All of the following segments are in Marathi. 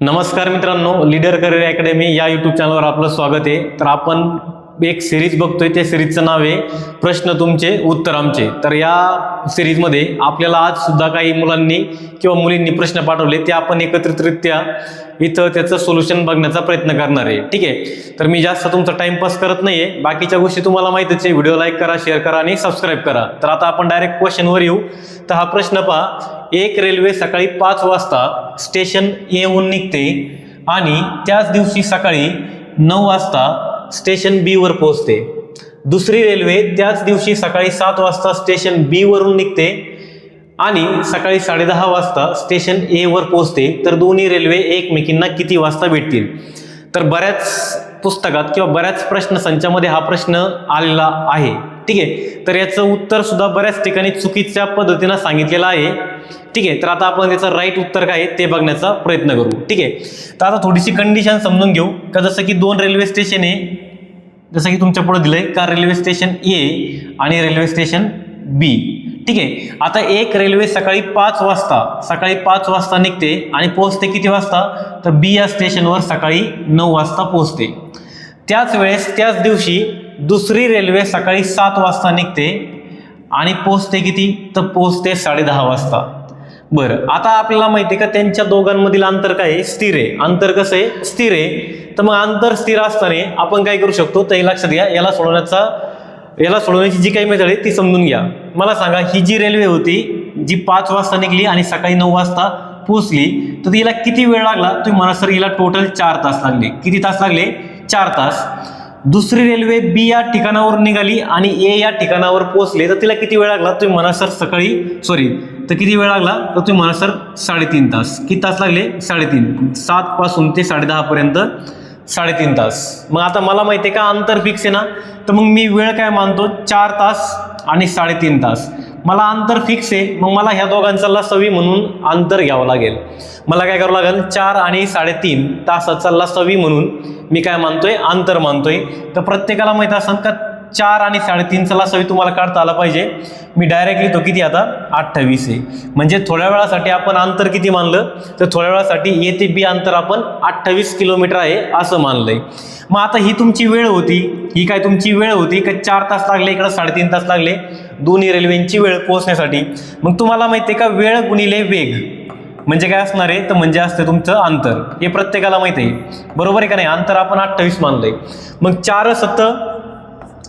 नमस्कार मित्रांनो लीडर करिअर अकॅडमी या यूट्यूब चॅनलवर आपलं स्वागत आहे. तर आपण एक सिरीज बघतोय त्या सिरीजचं नाव आहे प्रश्न तुमचे उत्तर आमचे. तर या सिरीजमध्ये आपल्याला आज सुद्धा काही मुलांनी किंवा मुलींनी प्रश्न पाठवले ते आपण एकत्रितरित्या इथं त्याचं सोल्युशन बघण्याचा प्रयत्न करणार आहे. ठीक आहे? तर मी जास्त तुमचा टाइमपास करत नाहीये. बाकीच्या गोष्टी तुम्हाला माहितीच आहे. व्हिडिओ लाईक करा शेअर करा आणि सबस्क्राईब करा. तर आता आपण डायरेक्ट क्वेश्चनवर येऊ. तर हा प्रश्न पहा. एक रेल्वे सकाळी पाच वाजता स्टेशन येऊन निघते आणि त्याच दिवशी सकाळी नऊ वाजता स्टेशन बीवर पोहोचते. दुसरी रेल्वे त्याच दिवशी सकाळी सात वाजता स्टेशन बीवरून निघते आणि सकाळी साडेदहा वाजता स्टेशन एवर पोहोचते. तर दोन्ही रेल्वे एकमेकींना किती वाजता भेटतील? तर बऱ्याच पुस्तकात किंवा बऱ्याच प्रश्न संचामध्ये हा प्रश्न आलेला आहे. ठीक आहे? तर याचं उत्तर सुद्धा बऱ्याच ठिकाणी चुकीच्या पद्धतीनं सांगितलेलं आहे. ठीक आहे तर आता आपण त्याचं राईट उत्तर काय आहे ते बघण्याचा प्रयत्न करू. ठीक आहे तर आता थोडीशी कंडिशन समजून घेऊ. का जसं की दोन रेल्वे स्टेशन आहे जसं की तुमच्यापुढे दिलंय का रेल्वे स्टेशन ए आणि रेल्वे स्टेशन बी ठीक आहे आता एक रेल्वे सकाळी पाच वाजता सकाळी पाच वाजता निघते आणि पोहोचते किती वाजता? तर बी या स्टेशनवर सकाळी नऊ वाजता पोहोचते. त्याच वेळेस त्याच दिवशी दुसरी रेल्वे सकाळी सात वाजता निघते आणि पोहोचते किती? तर पोहोचते साडेदहा वाजता. बरं आता आपल्याला माहिती आहे का त्यांच्या दोघांमधील अंतर काय आहे? स्थिर आहे. अंतर कसं आहे? स्थिर आहे. तर मग अंतर स्थिर असताना आपण काय करू शकतो? तर हे लक्षात घ्या. याला सोडवण्याचा याला सोडवण्याची जी काही मेथड आहे ती समजून घ्या. मला सांगा ही जी रेल्वे होती जी पाच वाजता निघली आणि सकाळी नऊ वाजता पोहोचली तर तिला किती वेळ लागला? तुम्ही म्हणा सर हिला टोटल चार तास लागले. किती तास लागले? चार तास. दुसरी रेल्वे बी या ठिकाणावर निघाली आणि ए या ठिकाणावर पोहोचले. तर तिला किती वेळ लागला? तुम्ही म्हणा सर सकाळी सॉरी तर किती वेळ लागला? तर तुम्ही म्हणा सर साडेतीन तास. किती तास लागले? साडेतीन. सातपासून ते साडेदहापर्यंत साडेतीन तास. मग आता मला माहिती आहे का अंतर फिक्स आहे ना? तर मग मी वेळ काय मानतो? चार तास आणि साडेतीन तास. मला अंतर फिक्स आहे. मग मला ह्या दोघांचा लसावी म्हणून अंतर घ्यावं लागेल. मला काय करावं लागेल? चार आणि साडेतीन तासाचा लसावी म्हणून मी काय मानतोय? अंतर मानतोय. तर प्रत्येकाला माहीत असेल का चार आणि साडेतीनचा लसावी तुम्हाला काढता आला पाहिजे. मी डायरेक्टली तो किती आता? अठ्ठावीस आहे. म्हणजे थोड्या वेळासाठी आपण अंतर किती मानलं? तर थोड्या वेळासाठी ए ते बी अंतर आपण अठ्ठावीस किलोमीटर आहे असं मानलंय. मग आता ही तुमची वेळ होती. ही काय तुमची वेळ होती? का चार तास लागले? इकडं साडेतीन तास लागले. दोन्ही रेल्वेंची वेळ पोहोचण्यासाठी. मग तुम्हाला माहिती आहे का? वेळ गुणिले वेग. म्हणजे काय असणार आहे? तर म्हणजे असते तुमचं अंतर. हे प्रत्येकाला माहीत आहे बरोबर आहे का नाही? अंतर आपण अठ्ठावीस मानलंय. मग चार सत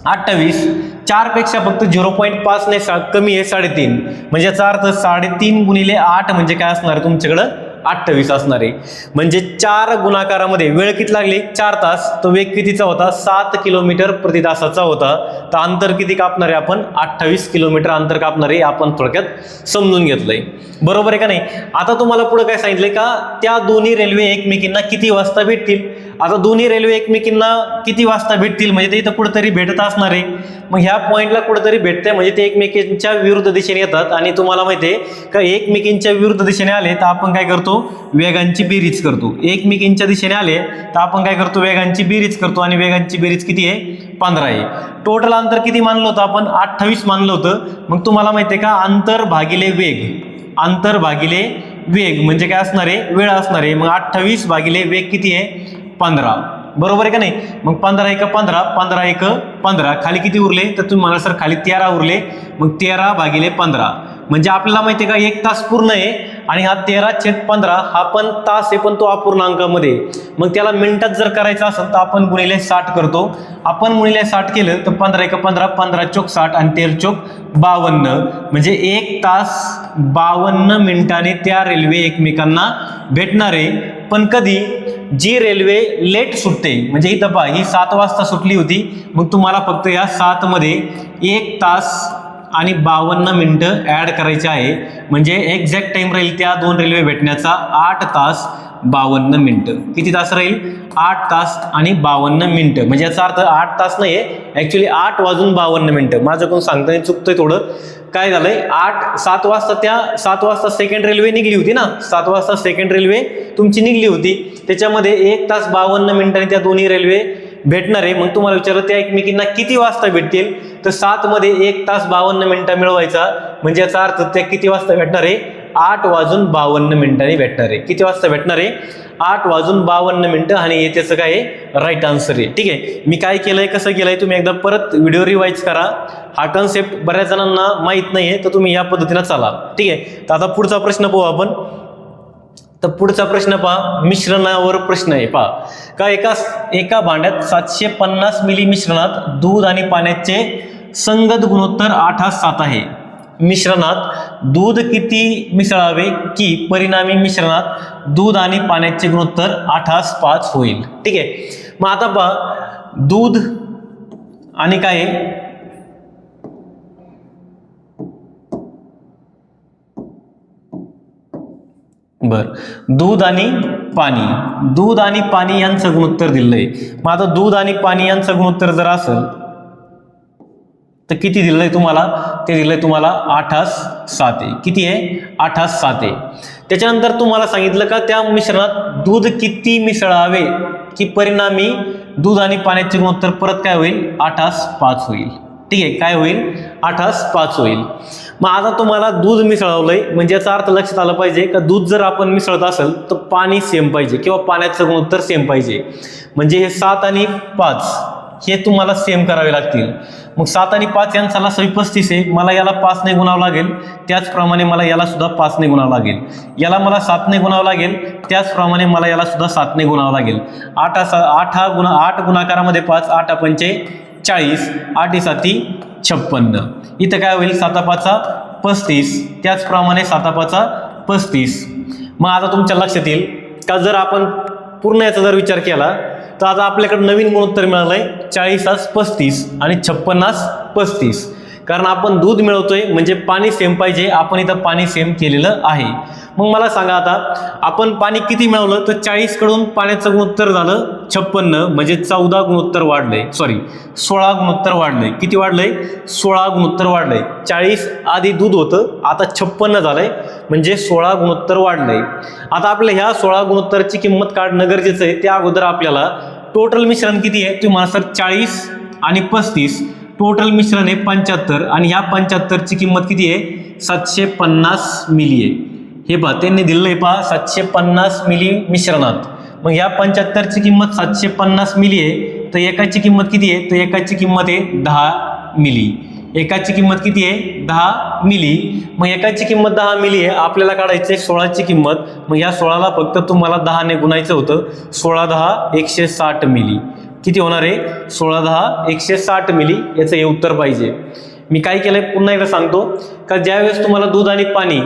अठ्ठावीस चारपेक्षा फक्त झिरो पॉईंट पाच नाही सा कमी आहे साडेतीन. म्हणजे याचा अर्थ साडेतीन गुणिले आठ म्हणजे काय असणार आहे तुमच्याकडं? अठ्ठावीस असणार आहे. म्हणजे चार गुणाकारामध्ये वेळ किती लागली? चार तास. तो वेग कितीचा होता? सात किलोमीटर प्रति तासाचा होता. तर अंतर किती कापणार आहे आपण? अठ्ठावीस किलोमीटर अंतर कापणार आहे आपण थोडक्यात समजून घेतलंय. बरोबर आहे का नाही? आता तुम्हाला पुढे काय सांगितलंय का? त्या दोन्ही रेल्वे एकमेकींना किती वाजता भेटतील? आता दोन्ही रेल्वे एकमेकींना किती वाजता भेटतील? म्हणजे ते इथं कुठेतरी भेटत असणार आहे. मग ह्या पॉईंटला कुठेतरी भेटते म्हणजे ते एकमेकींच्या विरुद्ध दिशेने येतात. आणि तुम्हाला माहिती आहे का एकमेकींच्या विरुद्ध दिशेने आले तर आपण काय करतो? वेगांची बेरीज करतो. एकमेकींच्या दिशेने आले तर आपण काय करतो? वेगांची बेरीज करतो. आणि वेगांची बेरीज किती आहे? पंधरा आहे. टोटल अंतर किती मानलं होतं आपण? अठ्ठावीस मानलं होतं. मग तुम्हाला माहिती आहे का? अंतर भागिले वेग. अंतर भागिले वेग. म्हणजे काय असणार आहे? वेळ असणार आहे. मग अठ्ठावीस भागिले वेग किती आहे? पंधरा. बरोबर आहे का नाही? मग पंधरा एक पंधरा पंधरा एक पंधरा. खाली किती उरले? तर तुम्ही म्हणाल सर खाली तेरा उरले. मग तेरा भागिले पंधरा. म्हणजे आपल्याला माहिती आहे का एक तास पूर्ण आहे आणि हा तेरा छेद पंधरा हा पण तास आहे पण तो अपूर्णांकामध्ये. मग त्याला मिनिटात जर करायचं असेल तर आपण गुणिले साठ करतो. आपण गुणिले साठ केलं तर पंधरा एक पंधरा पंधरा चोक साठ आणि तेरा चोक बावन्न. म्हणजे एक तास बावन्न मिनिटाने त्या रेल्वे एकमेकांना भेटणार आहे. पण कधी? जी रेल्वे लेट सुटते म्हणजे ही दबा ही सात वाजता सुटली होती मग तुम्हाला फक्त या सातमध्ये एक तास आणि बावन्न मिनटं ॲड करायचे आहे. म्हणजे एक्झॅक्ट टाईम राहील त्या दोन रेल्वे भेटण्याचा आठ तास बावन्न मिनटं. किती तास राहील? आठ तास आणि बावन्न मिनटं. म्हणजे याचा अर्थ आठ तास नाही आहे ॲक्च्युली आठ वाजून बावन्न मिनटं. माझ्याकडून सांगताना चुकतंय थोडं. काय झालंय? आठ सात वाजता त्या सात वाजता सेकंड रेल्वे निघली होती ना? सात वाजता सेकंड रेल्वे तुमची निघली होती. त्याच्यामध्ये एक तास बावन्न मिनिटांनी त्या दोन्ही रेल्वे भेटणार. आहे मग तुम्हाला विचारलं त्या एकमेकींना किती वाजता भेटतील? तर सातमध्ये एक तास बावन्न मिनिटं मिळवायचा. म्हणजे याचा अर्थ त्या किती वाजता भेटणार? आहे आठ वाजून बावन्न मिनिटांनी भेटणार आहे. किती वाजता भेटणार आहे? आठ वाजून बावन्न मिनिटं आणि हे त्याचं काय आहे? राईट आन्सर आहे. ठीक आहे? मी काय केलंय कसं केलंय तुम्ही एकदा परत व्हिडिओ रिवाईज करा. हा कन्सेप्ट बऱ्याच जणांना माहीत नाही आहे तर तुम्ही या पद्धतीनं चाला. ठीक आहे? तर आता पुढचा प्रश्न पाहू आपण. तर पुढचा प्रश्न पहा. मिश्रणावर प्रश्न आहे. पहा. का एका एका भांड्यात सातशे पन्नास मिली मिश्रणात दूध आणि पाण्याचे संगत गुणोत्तर आठ हा सात आहे. मिश्रणात दूध किती मिसळावे? की परिणामी मिश्रणात दूध आणि पाण्याचे गुणोत्तर आठास पाच होईल. ठीक आहे. मग आता पहा दूध आणि काय आहे? बर. दूध आणि पाणी. दूध आणि पाणी यांचं गुणोत्तर दिलंय. मग आता दूध आणि पाणी यांचं गुणोत्तर जर असेल तर किती दिलं आहे तुम्हाला? ते दिलं आहे तुम्हाला आठास सात. आहे किती आहे? आठास सात. आहे त्याच्यानंतर तुम्हाला सांगितलं का त्या मिश्रणात दूध किती मिसळावे? की परिणामी दूध आणि पाण्याचे गुणोत्तर परत काय होईल? आठास पाच होईल. ठीक आहे काय होईल? आठास पाच होईल. मग आता तुम्हाला दूध मिसळवलंय म्हणजे याचा अर्थ लक्षात आला पाहिजे का दूध जर आपण मिसळत असेल तर पाणी सेम पाहिजे. किंवा पाण्याचं गुणोत्तर सेम पाहिजे. म्हणजे हे सात आणि पाच. हे तुम्हाला सेम करावे लागतील. मग सात आणि पाच यांचा लसावी पस्तीस आहे. मला याला पाचने गुणावं लागेल. त्याचप्रमाणे मला याला सुद्धा पाचने गुणावं लागेल. याला मला सातने गुणावं लागेल. त्याचप्रमाणे मला याला सुद्धा सातने गुणावं लागेल. आठ असा आठ हा गुणा आठ गुणाकारामध्ये पाच आठ पंचे चाळीस आठ साती छप्पन्न. इथं काय होईल? सातापाचा पस्तीस. त्याचप्रमाणे सातापाचा पस्तीस. मग आता तुमच्या लक्षात येईल का जर आपण पूर्ण याचा जर विचार केला तर आता आपल्याकडे नवीन गुणोत्तर मिळालंय. चाळीसास पस्तीस आणि छप्पन्नास पस्तीस. कारण आपण दूध मिळवतोय म्हणजे पाणी सेम पाहिजे आपण इथं पाणी सेम केलेलं आहे. मग मला सांगा आता आपण पाणी किती मिळवलं? तर चाळीसकडून पाण्याचं गुणोत्तर झालं छप्पन्न म्हणजे चौदा गुणोत्तर वाढलंय सॉरी सोळा गुणोत्तर वाढलंय किती वाढलंय सोळा गुणोत्तर वाढलंय चाळीस आधी दूध होतं आता छप्पन्न झालंय म्हणजे सोळा गुणोत्तर वाढलंय आता आपल्या ह्या सोळा गुणोत्तरची किंमत काढणं गरजेचं आहे. त्या अगोदर आपल्याला टोटल मिश्रण किती आहे? तुम्हाला सर चाळीस आणि पस्तीस. टोटल मिश्रण आहे पंच्याहत्तर आणि ह्या पंच्याहत्तरची किंमत किती आहे? सातशे पन्नास मिली आहे. हे पहा त्यांनी दिलेलं आहे पहा सातशे पन्नास मिली मिश्रणात. मग ह्या पंच्याहत्तरची किंमत सातशे पन्नास मिली आहे तर एकाची किंमत किती आहे? तर एकाची किंमत आहे दहा मिली. एकाची किंमत किती आहे? दहा मिली. मग एकाची किंमत दहा मिली आहे आपल्याला काढायची आहे सोळाची किंमत. मग या सोळाला फक्त तुम्हाला दहाने गुणायचं होतं सोळा दहा एकशे साठ मिली. किती होणार आहे? सोळा दहा एकशे साठ मिली याचं हे उत्तर पाहिजे. मी काय केलंय? पुन्हा एकदा सांगतो. का ज्यावेळेस तुम्हाला दूध आणि पाणी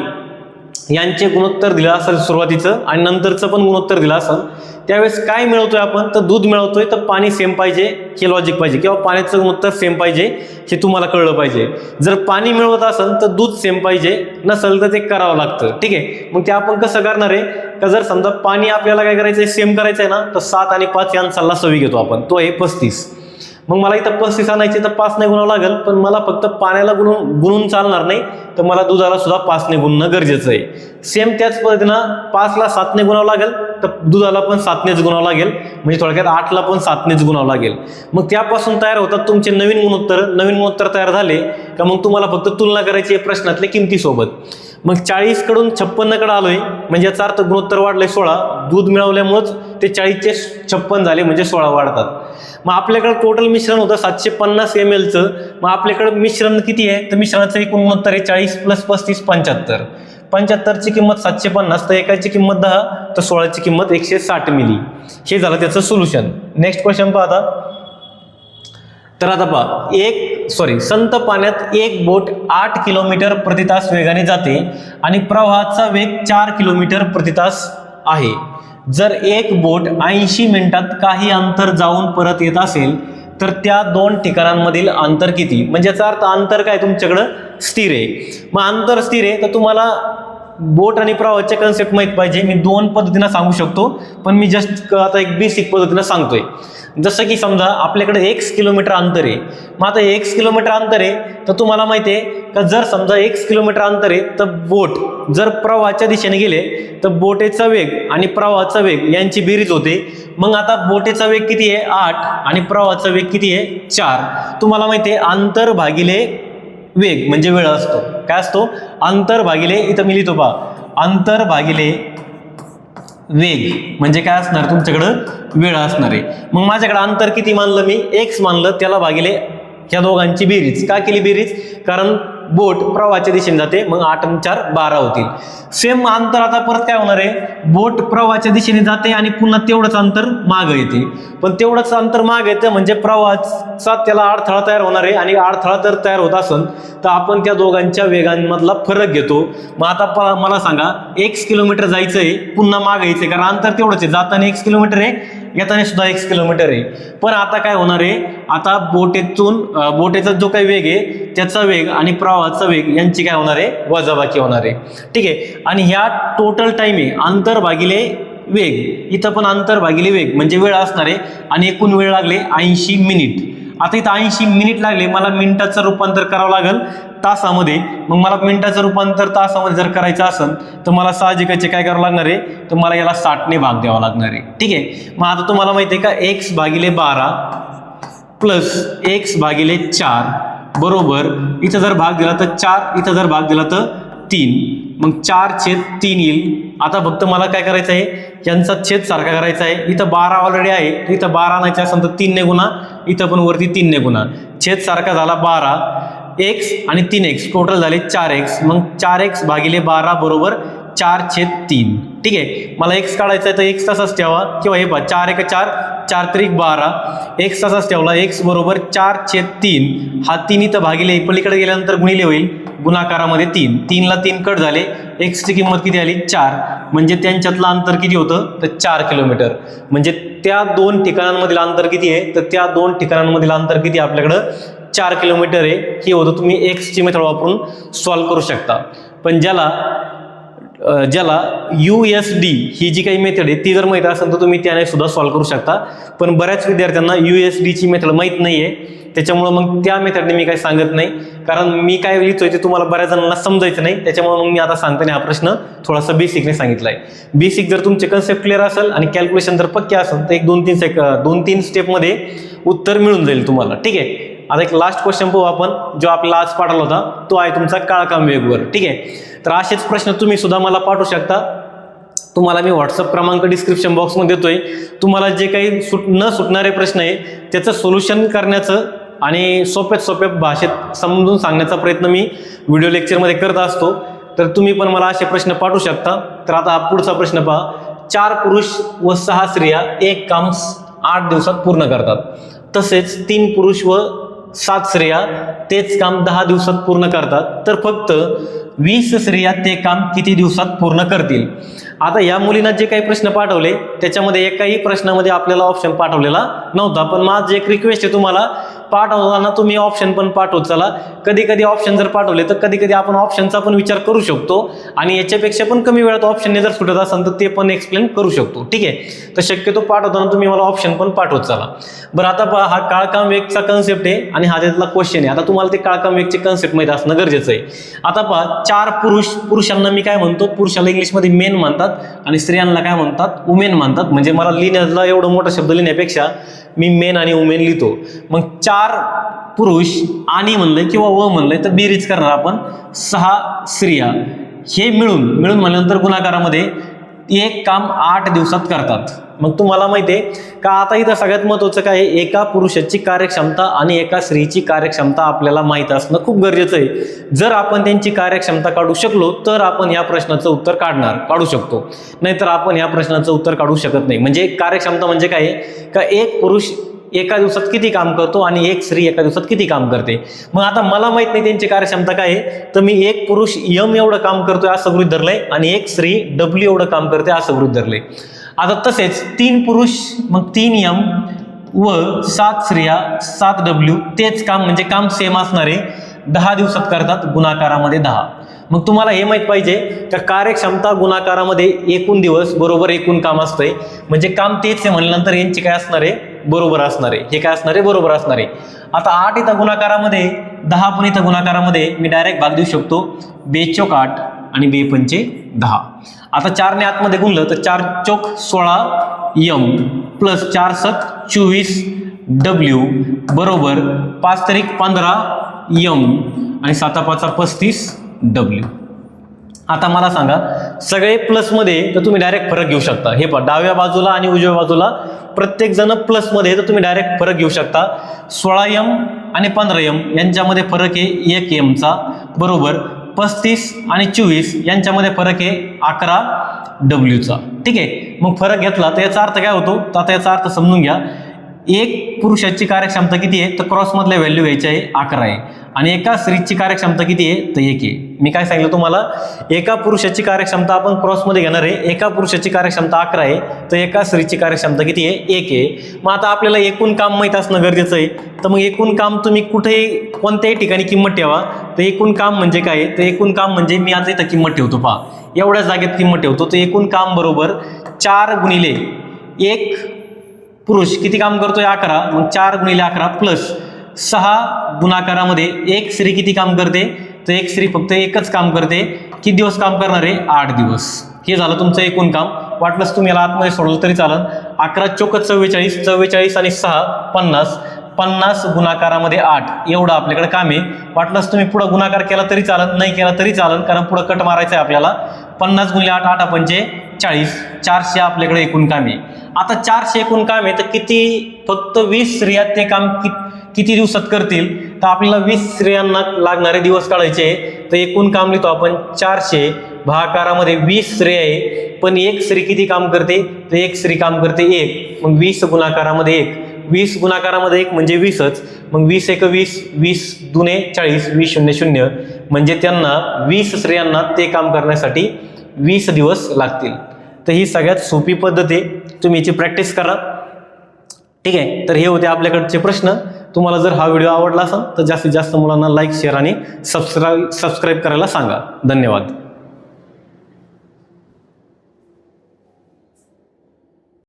यांचे गुणोत्तर दिलं असेल सुरुवातीचं आणि नंतरचं पण गुणोत्तर दिलं असेल त्यावेळेस काय मिळवतोय आपण? तर दूध मिळवतोय तर पाणी सेम पाहिजे हे लॉजिक पाहिजे. किंवा पाण्याचं गुणोत्तर सेम पाहिजे हे तुम्हाला कळलं पाहिजे. जर पाणी मिळवत असेल तर दूध सेम पाहिजे. नसेल तर ते करावं लागतं. ठीक आहे? मग ते आपण कसं करणार आहे? का जर समजा पाणी आपल्याला काय करायचं आहे सेम करायचं आहे ना तर सात आणि पाच यांचा लसवी घेतो आपण. तो आहे पस्तीस. मग मला इथं पस्तीस आणायची तर पाचने गुणावं लागेल पण मला फक्त पाण्याला गुणून गुणून चालणार नाही तर मला दुधाला सुद्धा पाचने गुणणं गरजेचं आहे. सेम त्याच पद्धतीनं पाचला सातने गुणावं लागेल तर दुधाला पण सातनेच गुणावं लागेल म्हणजे थोडक्यात आठला पण सातनेच गुणावं लागेल. मग त्यापासून तयार होतात तुमचे नवीन गुणोत्तर. नवीन गुणोत्तर तयार झाले का मग तुम्हाला फक्त तुलना करायची आहे प्रश्नातल्या किमतीसोबत. मग चाळीसकडून छप्पन्नकडे आलोय म्हणजे याचा अर्थ गुणोत्तर वाढले सोळा. दूध मिळवल्यामुळेच ते चाळीसचे छप्पन झाले म्हणजे सोळा वाढतात. मग आपल्याकडे टोटल मिश्रण होतं सातशे पन्नास एम एलचं मग आपल्याकडे मिश्रण किती आहे? तर मिश्रणाचं एकूण गुणोत्तर आहे चाळीस प्लस पस्तीस पंच्याहत्तर. पंच्याहत्तरची किंमत सातशे पन्नास तर एकाची किंमत दहा तर सोळाची किंमत एकशे साठ मिली. हे झालं त्याचं सोल्युशन नेक्स्ट क्वेश्चन पाहता. तर आता पहा एक सॉरी संत पाण्यात एक बोट आठ किलोमीटर प्रतितास वेगाने जाते आणि प्रवाहाचा वेग चार किलोमीटर प्रतितास आहे. जर एक बोट ऐंशी मिनिटात काही अंतर जाऊन परत येत असेल तर त्या दोन ठिकाणांमधील अंतर किती? म्हणजे याचा अर्थ अंतर काय तुमच्याकडं? स्थिर आहे. मग अंतर स्थिर आहे तर तुम्हाला बोट आणि प्रवाहाच्या कन्सेप्ट माहीत पाहिजे. मी दोन पद्धतीनं सांगू शकतो पण मी जस्ट आता एक बेसिक पद्धतीनं सांगतोय. जसं की समजा आपल्याकडे एक्स किलोमीटर अंतर आहे. मग आता एक्स किलोमीटर अंतर आहे तर तुम्हाला माहिती आहे का जर समजा एक्स किलोमीटर अंतर आहे तर बोट जर प्रवाहाच्या दिशेने गेले तर बोटेचा वेग आणि प्रवाहाचा वेग यांची बेरीज होते. मग आता बोटेचा वेग किती आहे? आठ आणि प्रवाहाचा वेग किती आहे? चार. तुम्हाला माहिती आहे अंतर भागिले वेग म्हणजे वेळ असतो. काय असतो? अंतर भागिले इथं मी लिहितो पहा. अंतर भागिले वेग म्हणजे काय असणार? तुमच्याकडं वेळ असणार आहे. मग माझ्याकडे अंतर किती मानलं मी? एक्स मानलं त्याला भागिले ह्या दोघांची बेरीज. का केली बेरीज? कारण बोट प्रवाहाच्या दिशेने जाते मग आठ आणि चार बारा होतील. सेम अंतर आता परत काय होणार आहे? बोट प्रवाहाच्या दिशेने जाते आणि पुन्हा तेवढंच अंतर मागं येते. पण तेवढंच अंतर माग येतं म्हणजे प्रवाहाचा त्याला अडथळा तयार होणार आहे आणि अडथळा जर तयार होत असेल तर आपण त्या दोघांच्या वेगांमधला फरक घेतो. मग आता प- मला सांगा एक्स किलोमीटर जायचं आहे पुन्हा मागायचं आहे कारण अंतर तेवढंच आहे. जाताना एक्स किलोमीटर आहे येताना सुद्धा एक किलोमीटर आहे. पण आता काय होणार आहे? आता बोटेतून बोटेचा जो काही वेग आहे त्याचा वेग आणि प्रवाहाचा वेग यांची काय होणार आहे? वजाबाकी होणार आहे. ठीक आहे? आणि ह्या टोटल टाइम आहे. अंतर भागिले वेग. इथं पण अंतर भागिले वेग. म्हणजे वेळ असणार आहे. आणि एकूण वेळ लागले ऐंशी मिनिट आता इथं ऐंशी मिनिट लागले. मला मिनिटाचं रूपांतर करावं लागेल. तासामध्ये. मग मला मिनिटाचं रूपांतर तासामध्ये जर करायचं असेल तर मला साहजिकाचे काय करावं लागणार आहे? तर मला याला साठने भाग द्यावा लागणार आहे. ठीक आहे? मग आता तुम्हाला माहिती आहे का? एक्स भागिले बारा प्लस एक्स भागिले चार बरोबर. इथं जर भाग दिला तर चार इथं जर भाग दिला तर तीन. मग चार छेद तीन येईल. आता फक्त मला काय करायचं आहे? यांचा छेद सारखा करायचा आहे. इथं बारा ऑलरेडी आहे. इथं बारा आणायचे असेल तर तीनने गुणा इथं पण वरती तीनने गुणा छेद सारखा झाला बारा एक्स आणि तीन एक्स टोटल झाले चार एक्स मग चार एक्स भागिले बारा बरोबर चार छेद तीन. ठीक आहे. मला एक्स काढायचा आहे तर एक्स तसाच ठेवा. किंवा हे पहा चार एक चार चार त्रिक बारा. एक्स तसाच ठेवला. एक्स बरोबर चार छेद तीन. हा तीन इथं भागिले पलीकडे गेल्यानंतर गुणिले होईल. गुणाकारामध्ये तीन. तीनला तीन कट झाले. एक्सची किंमत किती आली? चार. म्हणजे त्यांच्यातलं अंतर किती होतं? तर चार किलोमीटर. म्हणजे त्या दोन ठिकाणांमधील अंतर किती आहे? तर त्या दोन ठिकाणांमधील अंतर किती आहे आपल्याकडं? चार किलोमीटर आहे. हे होतं तुम्ही एक्सची मेथड वापरून सॉल्व्ह करू शकता. पण ज्याला ज्याला यू एस डी ही जी काही मेथड आहे ती जर माहीत असेल तर तुम्ही त्याने सुद्धा सॉल्व्ह करू शकता. पण बऱ्याच विद्यार्थ्यांना यू एस डीची मेथड माहीत नाही आहे त्याच्यामुळं मग त्या मेथडने मी काही सांगत नाही. कारण मी काय लिहितोय ते तुम्हाला बऱ्याच जणांना समजायचं नाही. त्याच्यामुळे मग मी आता सांगताना हा प्रश्न थोडासा बेसिकने सांगितला आहे बेसिक जर तुमचे कन्सेप्ट क्लिअर असेल आणि कॅल्क्युलेशन जर पक्के असेल तर एक दोन तीन सेक दोन तीन स्टेपमध्ये उत्तर मिळून जाईल तुम्हाला. ठीक आहे? आता एक लास्ट क्वेश्चन पाहू आपण जो आपल्याला आज पाठवला होता तो आहे तुमचा काळकाम वेगवर. ठीक आहे? तर असेच प्रश्न तुम्ही सुद्धा मला पाठवू शकता. तुम्हाला मी व्हॉट्सअप क्रमांक डिस्क्रिप्शन बॉक्समध्ये देतोय. तुम्हाला जे काही सुट न सुटणारे प्रश्न आहे त्याचं सोल्युशन करण्याचं आणि सोप्यात सोप्या भाषेत समजून सांगण्याचा प्रयत्न मी व्हिडिओ लेक्चरमध्ये करत असतो. तर तुम्ही पण मला असे प्रश्न पाठवू शकता. तर आता हा पुढचा प्रश्न पहा. चार पुरुष व सहा स्त्रिया एक काम आठ दिवसात पूर्ण करतात. तसेच तीन पुरुष व सात स्त्रिया तेच काम दहा दिवसात पूर्ण करतात. तर फक्त वीस स्त्रिया ते काम किती दिवसात पूर्ण करतील? आता या मुलींना जे काही प्रश्न पाठवले त्याच्यामध्ये एकाही प्रश्नामध्ये आपल्याला ऑप्शन पाठवलेला नव्हता. पण माझी एक रिक्वेस्ट आहे तुम्हाला पाठवताना तुम्ही ऑप्शन पण पाठवत चला. कधी कधी ऑप्शन जर पाठवले तर कधी कधी आपण ऑप्शनचा पण विचार करू शकतो आणि याच्यापेक्षा पण कमी वेळात ऑप्शनने जर सुटत असेल तर ते पण एक्सप्लेन करू शकतो. ठीक आहे? तर शक्यतो पाठवताना तुम्ही मला ऑप्शन पण पाठवत चला. बरं आता पहा हा काळकाम वेगचा कन्सेप्ट आहे आणि हा त्यातला क्वेश्चन आहे. आता तुम्हाला ते काळकाम वेगचे कन्सेप्ट माहीत असणं गरजेचं आहे. आता पहा चार पुरुष पुरुषांना मी काय म्हणतो? पुरुषाला इंग्लिशमध्ये मेन म्हणतात. आणि स्त्रियांना काय म्हणतात? उमेन म्हणतात. म्हणजे मला लिहिण्याला एवढं मोठा शब्द लिहिण्यापेक्षा मी मेन आणि उमेन लिहितो. मग चार पुरुष आणि म्हणलंय किंवा व म्हणलंय तर बेरीज करणार आपण. सहा स्त्रिया. हे मिळून मिळून म्हणल्यानंतर गुणाकारामध्ये एक काम आठ दिवसात करतात. मग तुम्हाला माहिती आहे का आता इथं सगळ्यात महत्त्वाचं काय आहे? एका पुरुषाची कार्यक्षमता आणि एका स्त्रीची कार्यक्षमता आपल्याला माहीत असणं खूप गरजेचं आहे. जर आपण त्यांची कार्यक्षमता काढू शकलो तर आपण या प्रश्नाचं उत्तर काढणार काढू शकतो. नाहीतर आपण या प्रश्नाचं उत्तर काढू शकत नाही. म्हणजे कार्यक्षमता म्हणजे काय आहे? का एक पुरुष एका दिवसात किती काम करतो आणि एक स्त्री एका दिवसात किती काम करते? मग आता मला माहीत नाही त्यांची कार्यक्षमता काय आहे. तर मी एक पुरुष यम एवढं काम करतोय असं गृहित धरलंय आणि एक स्त्री डब्ल्यू एवढं काम करते असं गृहित धरलंय. आता तसेच तीन पुरुष मग तीन यम व सात स्त्रिया सात डब्ल्यू तेच काम म्हणजे काम सेम असणारे दहा दिवसात करतात गुणाकारामध्ये दहा. मग तुम्हाला हे माहीत पाहिजे का कार्यक्षमता गुणाकारामध्ये एकूण दिवस बरोबर एकूण काम असतंय. म्हणजे काम तेच आहे म्हणल्यानंतर यांची काय असणार? आहे बरोबर असणार. आहे हे काय असणार? आहे बरोबर असणार. आहे आता आठ इथं गुणाकारामध्ये दहा पण इथं गुणाकारामध्ये मी डायरेक्ट भाग देऊ शकतो. बेचोक आठ. आणि बे पंचे दहा. आता चारने आतमध्ये गुणलं तर चार चोक सोळा यम प्लस चार सत चोवीस डब्ल्यू बरोबर पाच तारीख पंधरा यम आणि साता पाचा पस्तीस डब्ल्यू. आता मला सांगा सगळे प्लसमध्ये तर तुम्ही डायरेक्ट फरक घेऊ शकता. हे पहा डाव्या बाजूला आणि उजव्या बाजूला प्रत्येक जण प्लसमध्ये तर तुम्ही डायरेक्ट फरक घेऊ शकता. सोळा यम आणि पंधरा यम यांच्यामध्ये फरक आहे एक यमचा. बरोबर पस्तीस आणि चोवीस यांच्यामध्ये फरक आहे अकरा डब्ल्यूचा. ठीक आहे? मग फरक घेतला तर याचा अर्थ काय होतो? तर आता याचा अर्थ समजून घ्या. एक पुरुषाची कार्यक्षमता किती आहे? तर क्रॉसमधल्या व्हॅल्यू घ्यायची आहे अकरा आहे. आणि एका स्त्रीची कार्यक्षमता किती आहे? तर एक आहे. मी काय सांगितलं तुम्हाला? एका पुरुषाची कार्यक्षमता आपण क्रॉसमध्ये घेणार आहे. एका पुरुषाची कार्यक्षमता अकरा आहे. तर एका स्त्रीची कार्यक्षमता किती आहे? एक आहे. मग आता आपल्याला एकूण काम माहीत असणं गरजेचं आहे. तर मग एकूण काम तुम्ही कुठेही कोणत्याही ठिकाणी किंमत ठेवा. तर एकूण काम म्हणजे काय? तर एकूण काम म्हणजे मी आता इथं किंमत ठेवतो पहा. एवढ्या जागेत किंमत ठेवतो. तर एकूण काम बरोबर चार गुणिले एक पुरुष किती काम करतोय? अकरा. मग चार गुणिले अकरा प्लस सहा गुणाकारामध्ये एक स्त्री किती काम करते? तर एक स्त्री फक्त एकच काम करते. किती दिवस काम करणार? आहे आठ दिवस. हे झालं तुमचं एकूण काम. वाटलंच तुम्ही याला आतमध्ये सोडलं तरी चालन. अकरा चौक चव्वेचाळीस चव्वेचाळीस आणि सहा पन्नास. पन्नास गुणाकारामध्ये आठ. एवढं आपल्याकडे काम आहे. वाटलंच तुम्ही पुढं गुणाकार केला तरी चालत नाही केला तरी चालत कारण पुढं कट मारायचं आहे आपल्याला. पन्नास गुणिले आठ आठ पंचे चाळीस. चारशे आपल्याकडे एकूण काम आहे. आता चारशे एकूण काम आहे तर किती फक्त वीस स्त्रिया ते काम कि किती दिवसात करतील? तर आपल्याला वीस स्त्रियांना लागणारे दिवस काढायचे तर एकूण काम लिहितो आपण चारशे. भाकारामध्ये वीस स्त्रिया आहे पण एक स्त्री किती काम करते? तर एक स्त्री काम करते एक. मग वीस गुणाकारामध्ये एक. वीस गुणाकारामध्ये एक म्हणजे वीसच. मग वीस एक वीस वीस दुने चाळीस वीस शून्य शून्य. म्हणजे त्यांना वीस स्त्रियांना ते काम करण्यासाठी वीस दिवस लागतील. तर ही सगळ्यात सोपी पद्धत आहे. तुम्ही याची प्रॅक्टिस करा. ठीक आहे? तर हे होते आपल्याकडचे प्रश्न. तुम्हाला जर हा व्हिडिओ आवडला असेल तर जास्तीत जास्त मुलांना लाईक शेअर आणि सबस्क्राईब सबस्क्राईब करायला सांगा. धन्यवाद.